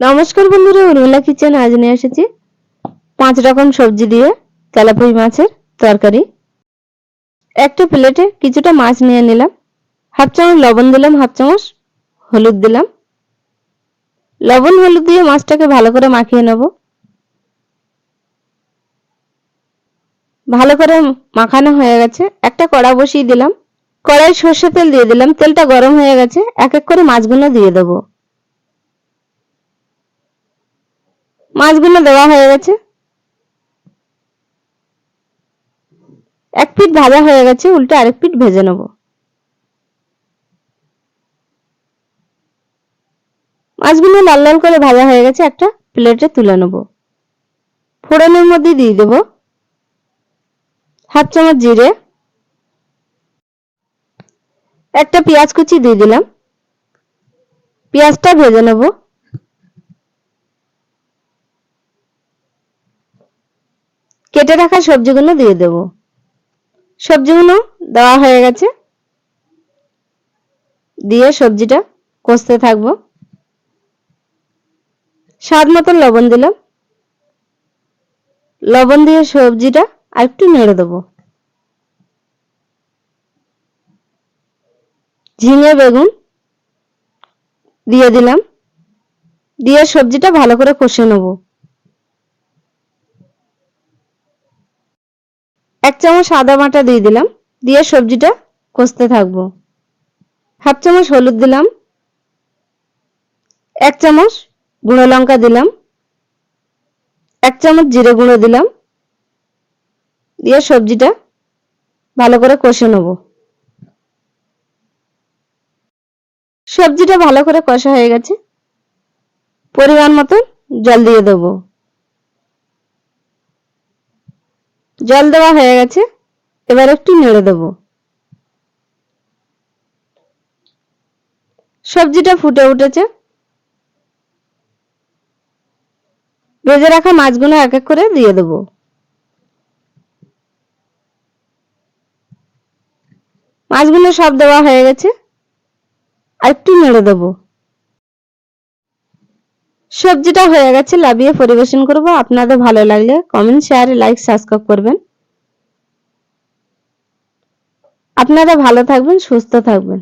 নমস্কার বন্ধুরা, উর্মিলা কিচেন আজ নিয়ে এসেছি পাঁচ রকম সবজি দিয়ে তেলাপুই মাছের তরকারি। একটা প্লেটে কিছুটা মাছ নিয়ে নিলাম, হাফ চামচ লবণ দিলাম, হাফ চামচ হলুদ দিলাম। লবণ হলুদ দিয়ে মাছটাকে ভালো করে মাখিয়ে নেব। ভালো করে মাখানো হয়ে গেছে, একটা কড়া বসিয়ে দিলাম। কড়াই সর্ষে তেল দিয়ে দিলাম, তেলটা গরম হয়ে গেছে, এক এক করে মাছগুলো দিয়ে দেবো। মাছগুলো দেওয়া হয়ে গেছে। এক পিঠ ভাজা হয়ে গেছে, উল্টে আরেক পিঠ ভেজে নেব। মাছগুলো লাল লাল করে ভাজা হয়ে গেছে, একটা প্লেটে তুলে নেব। ফোড়নের মধ্যে দিয়ে দেব হাফ চামচ জিরে, একটা পেঁয়াজ কুচি দিয়ে দিলাম। পেঁয়াজটা ভেজে নেব। কেটে রাখা সবজিগুলো দিয়ে দেব। সবজিগুলো দেওয়া হয়ে গেছে। দিয়ে সবজিটা কষতে থাকব। স্বাদ মতন লবণ দিলাম। লবণ দিয়ে সবজিটা আর একটু নেড়ে দেবো। ঝিঙে, বেগুন দিয়ে দিলাম। দিয়ে সবজিটা ভালো করে কষে নেব। এক চামচ সাদা বাটা দিয়ে দিলাম। দিয়ে সবজিটা কষতে থাকব। হাফ চামচ হলুদ দিলাম। এক চামচ গুঁড়ো লঙ্কা দিলাম। এক চামচ জিরে গুঁড়ো দিলাম। দিয়ে সবজিটা ভালো করে কষে নেব। সবজিটা ভালো করে কষা হয়ে গেছে। পরিমাণ মতো জল দিয়ে দেবো। জল দেওয়া হয়ে গেছে, এবার একটু নেড়ে দেব। সবজিটা ফুটে উঠেছে। ভেজে রাখা মাছগুলো এক এক করে দিয়ে দেব। মাছগুলো সব দেওয়া হয়ে গেছে, আর একটু নেড়ে দেবো। সবজিটা হয়ে গেছে, লাভিয়ে পরিবেশন করব। আপনাদের ভালো লাগলে কমেন্ট শেয়ার লাইক সাবস্ক্রাইব করবেন। আপনারা ভালো থাকবেন, সুস্থ থাকবেন।